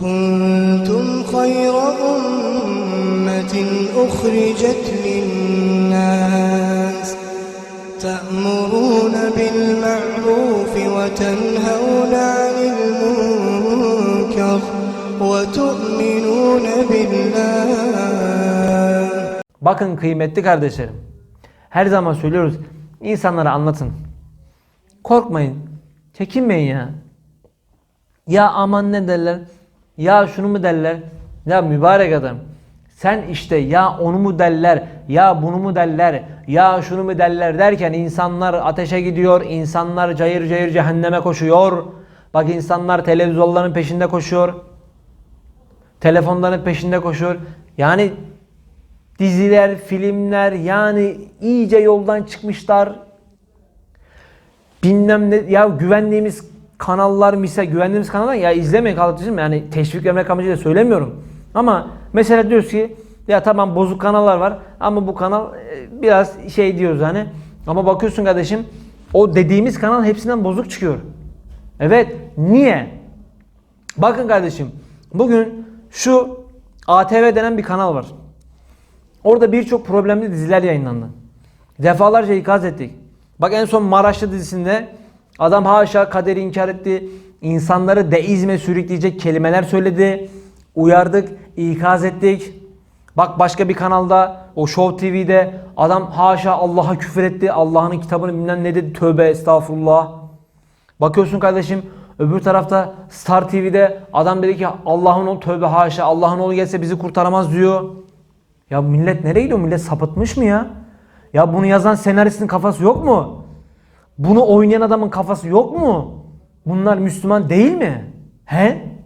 كنتم خير أمة أخرجت للناس تأمرون بالمعروف وتنهون عن المنكر وتؤمنون بالله Bakın kıymetli kardeşlerim. Her zaman söylüyoruz. insanlara anlatın. Korkmayın. Çekinmeyin ya. Ya aman ne derler? Ya şunu mu derler? Ya mübarek adam. Sen işte ya onu mu derler? Ya bunu mu derler? Ya şunu mu derler derken insanlar ateşe gidiyor. insanlar cayır cayır cehenneme koşuyor. Bak insanlar televizyonların peşinde koşuyor. Telefonların peşinde koşuyor. Yani diziler, filmler yani iyice yoldan çıkmışlar. Bilmem ne ya güvendiğimiz kanallar misal güvendiğimiz kanallar ya izlemeyin kardeşim yani teşvik vermek amacıyla söylemiyorum. Ama mesela diyoruz ki ya tamam bozuk kanallar var ama bu kanal e, biraz şey diyoruz hani ama bakıyorsun kardeşim o dediğimiz kanal hepsinden bozuk çıkıyor. Evet niye? Bakın kardeşim bugün şu ATV denen bir kanal var. Orada birçok problemli diziler yayınlandı. Defalarca ikaz ettik. Bak en son Maraşlı dizisinde adam haşa kaderi inkar etti. İnsanları deizme sürükleyecek kelimeler söyledi. Uyardık, ikaz ettik. Bak başka bir kanalda o Show TV'de adam haşa Allah'a küfür etti. Allah'ın kitabını bilmem ne dedi. Tövbe estağfurullah. Bakıyorsun kardeşim öbür tarafta Star TV'de adam dedi ki Allah'ın oğlu tövbe haşa Allah'ın oğlu gelse bizi kurtaramaz diyor. Ya millet nereye gidiyor? Millet sapıtmış mı ya? Ya bunu yazan senaristin kafası yok mu? Bunu oynayan adamın kafası yok mu? Bunlar Müslüman değil mi? He?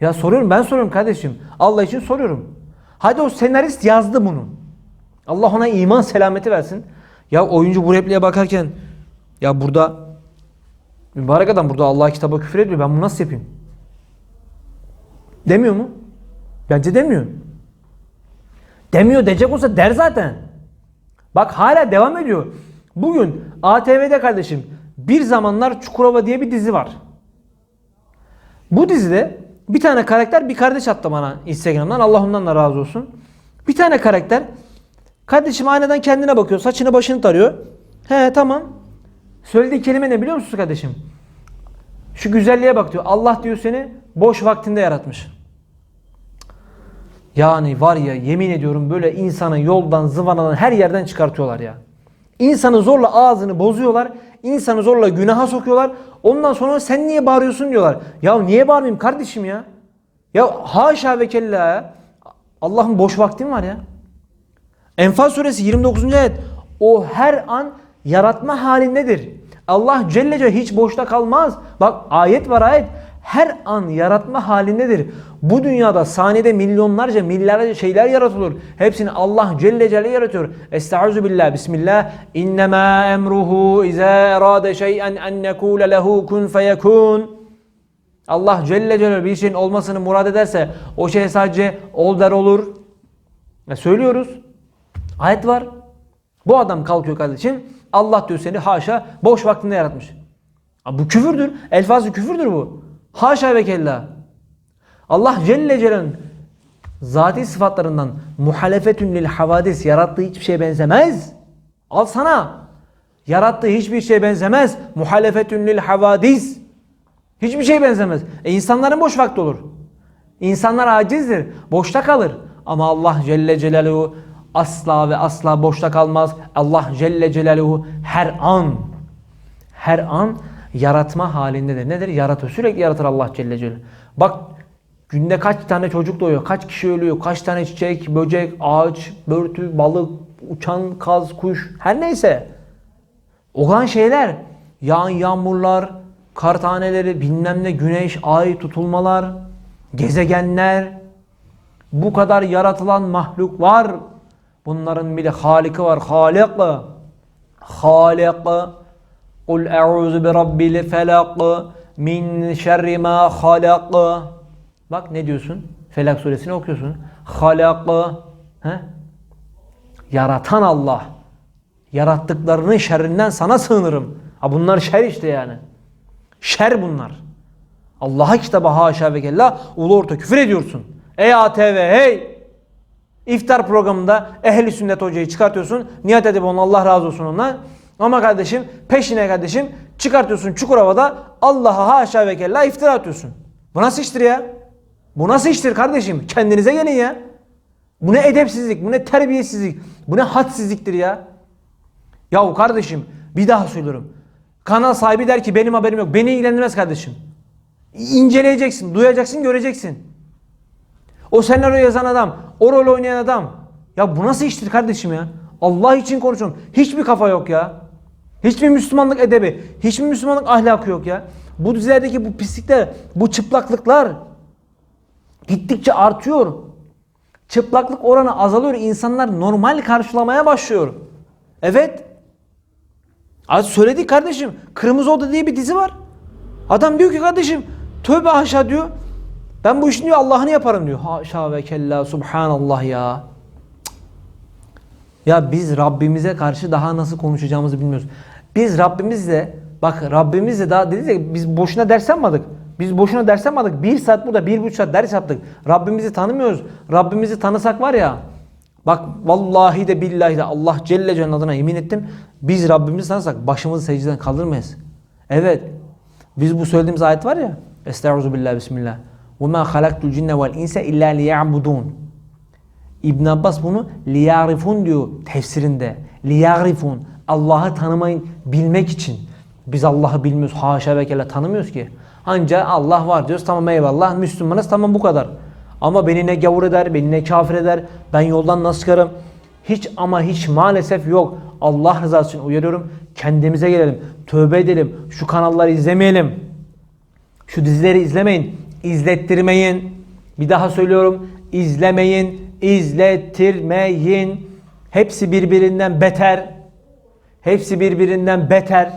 Ya soruyorum ben soruyorum kardeşim. Allah için soruyorum. Hadi o senarist yazdı bunu. Allah ona iman selameti versin. Ya oyuncu bu repliğe bakarken ya burada mübarek adam burada Allah kitaba küfür ediyor. Ben bunu nasıl yapayım? Demiyor mu? Bence demiyor. Demiyor diyecek olsa der zaten. Bak hala devam ediyor. Bugün ATV'de kardeşim bir zamanlar Çukurova diye bir dizi var. Bu dizide bir tane karakter bir kardeş attı bana Instagram'dan. Allah ondan da razı olsun. Bir tane karakter kardeşim aynadan kendine bakıyor. Saçını başını tarıyor. He tamam. Söylediği kelime ne biliyor musunuz kardeşim? Şu güzelliğe bak diyor. Allah diyor seni boş vaktinde yaratmış. Yani var ya yemin ediyorum böyle insanı yoldan zıvanadan her yerden çıkartıyorlar ya. İnsanı zorla ağzını bozuyorlar. insanı zorla günaha sokuyorlar. Ondan sonra sen niye bağırıyorsun diyorlar. Ya niye bağırmayayım kardeşim ya? Ya haşa ve kella. Allah'ın boş vaktim var ya. Enfal suresi 29. ayet. O her an yaratma halindedir. Allah Celle Celle hiç boşta kalmaz. Bak ayet var ayet. Her an yaratma halindedir. Bu dünyada saniyede milyonlarca milyarlarca şeyler yaratılır. Hepsini Allah Celle Celle yaratıyor. Estaizu billah bismillah. İnnemâ emruhu izâ erâde şey'en en nekûle lehu kun feyekûn. Allah Celle Celle bir şeyin olmasını murad ederse o şey sadece ol der olur. E söylüyoruz. Ayet var. Bu adam kalkıyor kardeşim. Allah diyor seni haşa boş vaktinde yaratmış. Bu küfürdür. Elfazı küfürdür bu. Haşa ve kella. Allah Celle Celle'nin zati sıfatlarından muhalefetün lil havadis yarattığı hiçbir şeye benzemez. Al sana. Yarattığı hiçbir şeye benzemez. Muhalefetün lil havadis. Hiçbir şey benzemez. E insanların boş vakti olur. İnsanlar acizdir. Boşta kalır. Ama Allah Celle Celaluhu asla ve asla boşta kalmaz. Allah Celle Celaluhu her an her an yaratma halindedir. Nedir? Yaratır. Sürekli yaratır Allah Celle Celaluhu. Bak günde kaç tane çocuk doğuyor, kaç kişi ölüyor, kaç tane çiçek, böcek, ağaç, börtü, balık, uçan kaz, kuş her neyse. Olan şeyler yağan yağmurlar, kar taneleri, bilmem ne, güneş, ay tutulmalar, gezegenler, bu kadar yaratılan mahluk var. Bunların bir de Halik'i var. Halik. Halik. Kul e'uzu bi rabbil felak min şerri ma. Bak ne diyorsun? Felak suresini okuyorsun. Halak. He? Yaratan Allah. Yarattıklarının şerrinden sana sığınırım. Ha bunlar şer işte yani. Şer bunlar. Allah'a kitaba haşa ve kella ulu orta küfür ediyorsun. Ey ATV hey! İftar programında ehli sünnet hocayı çıkartıyorsun. Nihat edip onun Allah razı olsun ondan. Ama kardeşim peşine kardeşim çıkartıyorsun Çukurova'da Allah'a haşa ve kella iftira atıyorsun. Bu nasıl iştir ya? Bu nasıl iştir kardeşim? Kendinize gelin ya. Bu ne edepsizlik, bu ne terbiyesizlik, bu ne hadsizliktir ya. Yahu kardeşim bir daha söylüyorum. Kanal sahibi der ki benim haberim yok. Beni ilgilendirmez kardeşim. İnceleyeceksin, duyacaksın, göreceksin. O senaryo yazan adam, o rol oynayan adam. Ya bu nasıl iştir kardeşim ya? Allah için konuşuyorum. Hiçbir kafa yok ya. Hiçbir Müslümanlık edebi, hiçbir Müslümanlık ahlakı yok ya. Bu dizilerdeki bu pislikler, bu çıplaklıklar gittikçe artıyor. Çıplaklık oranı azalıyor. İnsanlar normal karşılamaya başlıyor. Evet. Az söyledik kardeşim. Kırmızı Oda diye bir dizi var. Adam diyor ki kardeşim tövbe haşa diyor. Ben bu işin diyor Allah'ını yaparım diyor. Haşa ve kella subhanallah ya. Ya biz Rabbimize karşı daha nasıl konuşacağımızı bilmiyoruz. Biz Rabbimizle bak Rabbimizle daha dedik ya biz boşuna ders yapmadık. Biz boşuna ders yapmadık. Bir saat burada bir buçuk saat ders yaptık. Rabbimizi tanımıyoruz. Rabbimizi tanısak var ya Bak vallahi de billahi de Allah Celle Celle'nin adına yemin ettim. Biz Rabbimizi tanısak başımızı secdeden kaldırmayız. Evet. Biz bu söylediğimiz ayet var ya. Estaizu billahi bismillah. وَمَا خَلَقْتُ الْجِنَّ وَالْاِنْسَ اِلَّا لِيَعْبُدُونَ İbn Abbas bunu liyarifun diyor tefsirinde. Liyarifun. Allah'ı tanımayın bilmek için. Biz Allah'ı bilmiyoruz. Haşa ve kella tanımıyoruz ki. Anca Allah var diyoruz. Tamam eyvallah. Müslümanız tamam bu kadar. Ama beni ne gavur eder, beni ne kafir eder. Ben yoldan nasıl çıkarım? Hiç ama hiç maalesef yok. Allah rızası için uyarıyorum. Kendimize gelelim. Tövbe edelim. Şu kanalları izlemeyelim. Şu dizileri izlemeyin. İzlettirmeyin. Bir daha söylüyorum. İzlemeyin. İzlettirmeyin. Hepsi birbirinden beter. Hepsi birbirinden beter.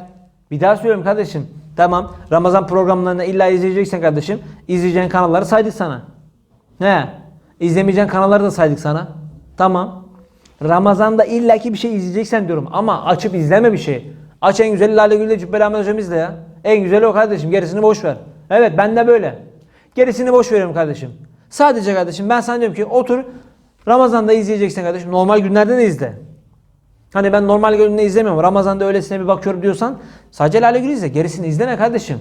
Bir daha söylüyorum kardeşim. Tamam. Ramazan programlarını illa izleyeceksen kardeşim. izleyeceğin kanalları saydık sana. He. İzlemeyeceğin kanalları da saydık sana. Tamam. Ramazan'da illaki bir şey izleyeceksen diyorum ama açıp izleme bir şey. Aç en güzeli Lale Gül'le Cübbeli Ahmet Hocam izle ya. En güzeli o kardeşim. Gerisini boş ver. Evet ben de böyle. Gerisini boş veriyorum kardeşim. Sadece kardeşim ben sana diyorum ki otur Ramazan'da izleyeceksen kardeşim normal günlerde de izle. Hani ben normal gününde izlemiyorum. Ramazan'da öylesine bir bakıyorum diyorsan sadece Lale Gül izle. Gerisini izleme kardeşim.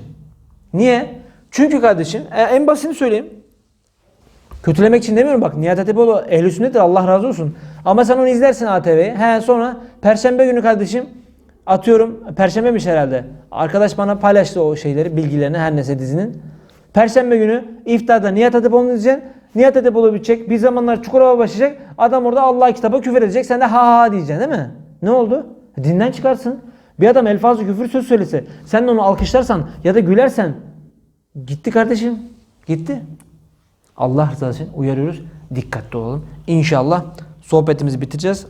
Niye? Çünkü kardeşim e, en basitini söyleyeyim. Kötülemek için demiyorum bak Nihat Hatipoğlu ehl sünnettir Allah razı olsun. Ama sen onu izlersin ATV'yi. He sonra perşembe günü kardeşim atıyorum perşembemiş herhalde. Arkadaş bana paylaştı o şeyleri bilgilerini her neyse dizinin. Perşembe günü iftarda Nihat Hatipoğlu'nu izleyeceksin. Nihat Hatipoğlu bitecek. Bir zamanlar Çukurova başlayacak. Adam orada Allah kitaba küfür edecek. Sen de ha ha diyeceksin değil mi? Ne oldu? Dinden çıkarsın. Bir adam elfazı küfür söz söylese. Sen de onu alkışlarsan ya da gülersen gitti kardeşim. Gitti. Allah rızası için uyarıyoruz. Dikkatli olalım. İnşallah sohbetimizi bitireceğiz.